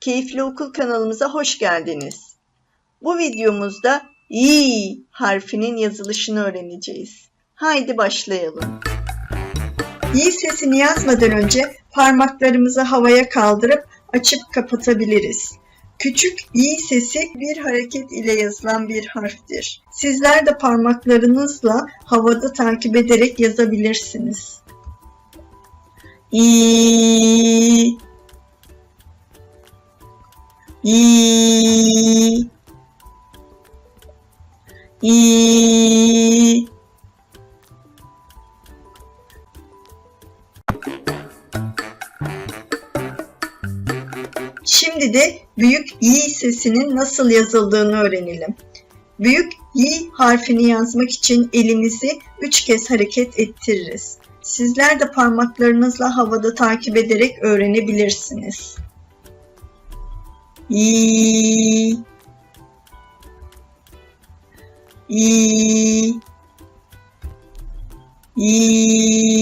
Keyifli Okul kanalımıza hoş geldiniz. Bu videomuzda i harfinin yazılışını öğreneceğiz. Haydi başlayalım. İ sesini yazmadan önce parmaklarımızı havaya kaldırıp açıp kapatabiliriz. Küçük i sesi bir hareket ile yazılan bir harftir. Sizler de parmaklarınızla havada takip ederek yazabilirsiniz. İ İ İ Şimdi de büyük i sesinin nasıl yazıldığını öğrenelim. Büyük i harfini yazmak için elimizi üç kez hareket ettiririz. Sizler de parmaklarınızla havada takip ederek öğrenebilirsiniz. İ İ İ